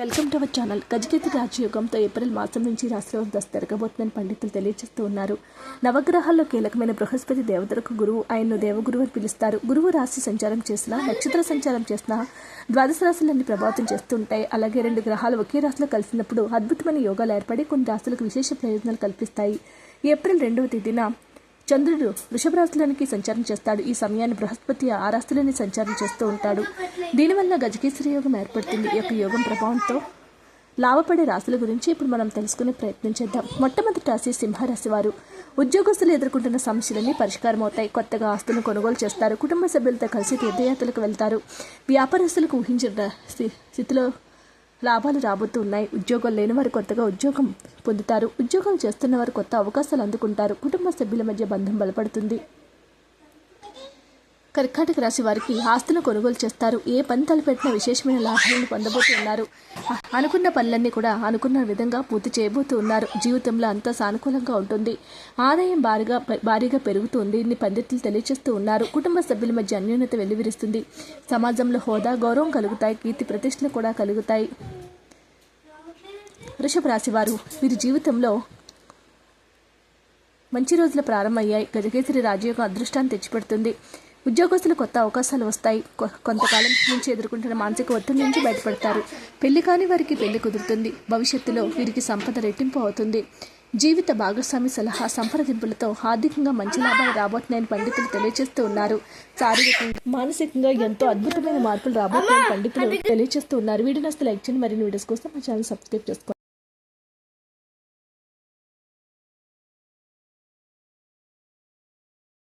Welcome to our channel. గజకేతు రాజయోగంతో April మాసం నుంచి రాశిలో దశ తిరగబోతుందని పండితులు తెలియజేస్తూ ఉన్నారు. నవగ్రహాల్లో కీలకమైన బృహస్పతి దేవతలకు గురువు ఆయన్ను దేవగురువు అని పిలుస్తారు. గురువు రాశి సంచారం చేసినా నక్షత్ర సంచారం చేసినా ద్వాదశ రాశులన్నీ ప్రభావితం చేస్తుంటాయి అలాగే రెండు గ్రహాలు ఒకే రాశిలో కలిసినప్పుడు అద్భుతమైన యోగాలు ఏర్పడి కొన్ని రాశులకు విశేష ప్రయోజనాలు కల్పిస్తాయి. ఏప్రిల్ రెండవ తేదీన చంద్రుడు వృషభరాశులనికి సంచారం చేస్తాడు. ఈ సమయాన్ని బృహస్పతి ఆరాస్తులని సంచారం చేస్తూ ఉంటాడు. దీనివల్ల గజకేశ్వరి యోగం ఏర్పడుతుంది. ఈ యొక్క యోగం ప్రభావంతో లాభపడే రాశుల గురించి ఇప్పుడు మనం తెలుసుకునే ప్రయత్నం చేద్దాం. మొట్టమొదటి రాశి సింహరాశి వారు. ఉద్యోగస్తులు ఎదుర్కొంటున్న సమస్యలన్నీ పరిష్కారం అవుతాయి. కొత్తగా ఆస్తులను కొనుగోలు చేస్తారు. కుటుంబ సభ్యులతో కలిసి తీర్థయాత్రలకు వెళ్తారు. వ్యాపారస్తులకు ఊహించిన స్థి- స్థితిలో లాభాలు రాబోతూ ఉన్నాయి ఉద్యోగం లేని వారు కొత్తగా ఉద్యోగం పొందుతారు. ఉద్యోగాలు చేస్తున్న వారు కొత్త అవకాశాలు అందుకుంటారు. కుటుంబ సభ్యుల మధ్య బంధం బలపడుతుంది. కర్కాటక రాశి వారికి ఆస్తులు కొనుగోలు చేస్తారు. ఏ పని తలపెట్టిన విశేషమైన లాభాలను పొందబోతున్నారు. అనుకున్న పనులన్నీ కూడా అనుకున్న విధంగా పూర్తి చేయబోతూ ఉన్నారు జీవితంలో అంతా సానుకూలంగా ఉంటుంది. ఆదాయం భారీగా భారీగా పెరుగుతుంది. ఇన్ని పండితులు తెలియజేస్తూ ఉన్నారు. కుటుంబ సభ్యుల మధ్య అన్యోన్యత వెల్లివిరుస్తుంది సమాజంలో హోదా గౌరవం కలుగుతాయి. కీర్తి ప్రతిష్టలు కూడా కలుగుతాయి. వృషభ రాశి వారు వీరి జీవితంలో మంచి రోజులు ప్రారంభమయ్యాయి. గజకేసరి రాజయోగం అదృష్టాన్ని తెచ్చిపెడుతుంది. ఉద్యోగస్తులు కొత్త అవకాశాలు వస్తాయి. కొ- కొంతకాలం నుంచి ఎదుర్కొంటున్న మానసిక ఒత్తిడి నుంచి బయటపడతారు. పెళ్ళి కాని వారికి పెళ్ళి కుదురుతుంది. భవిష్యత్తులో వీరికి సంపద రెట్టింపు అవుతుంది. జీవిత భాగస్వామి సలహా సంప్రదింపులతో ఆర్థికంగా మంచి లాభాలు రాబోతున్నాయని పండితులు తెలియజేస్తూ ఉన్నారు. శారీరకంగా మానసికంగా ఎంతో అద్భుతమైన మార్పులు రాబోతున్నాయని పండితులు తెలియజేస్తూ ఉన్నారు. వీడియో లైక్ చేయండి. మరిన్ని వీడియోస్ కోసం మా ఛానల్ సబ్స్క్రైబ్ చేసుకోండి.